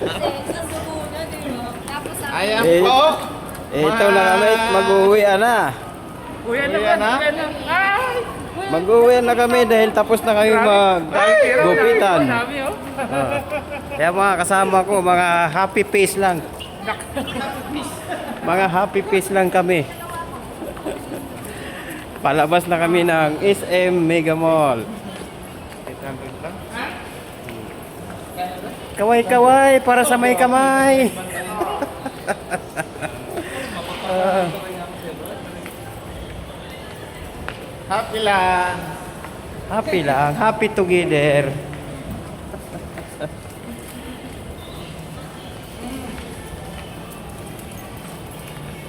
Nasubunan, di ba? Tapos sa Ayan Eh, po. Eh, ito na kami, mag-uwi na. Kuya ah. Kuya na. Ay! Mag-uwi na kami dahil tapos na kami mag-gupitan. Dami oh. Ah. Kaya mga kasama ko, mga happy face lang. Mga happy face lang kami. Palabas na kami ng SM Mega Mall. 800 lang. Kaway-kaway para sa may kamay. Ah, Happy lang. happy lang, happy together.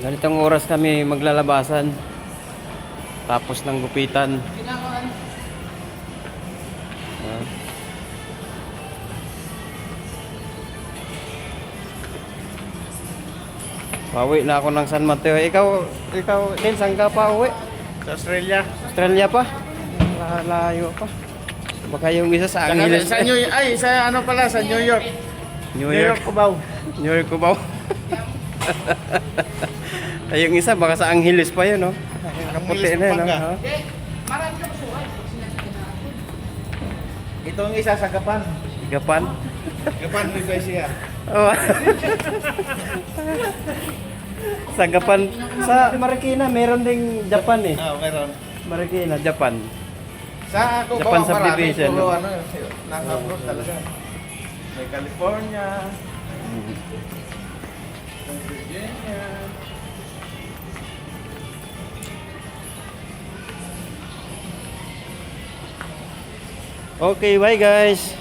Ganitong oras kami maglalabasan. Tapos ng gupitan. Pauwi na ako ng San Mateo. Ikaw, ikaw din, saan ka pa uwi? Sa Australia. Australia pa? La- Layo pa. Baka yung isa sa Angeles. sa New ay sa ano pala sa New York. New York. Cubao. New York Cubao. Ay, yung isa baka sa Angeles pa yun, no? Kaputi na yun, no? Ha? Ito ang isa sa Gapan. Gapan. Gapan ni siya. Oh. sa Gapan. Sa Marikina, meron ding Japan eh. Ah, meron. Marikina, Japan. Sa Cubao, Japan marami. subdivision, Puro no? ano, nasa abroad talaga. May California. Virginia. Okay, bye guys.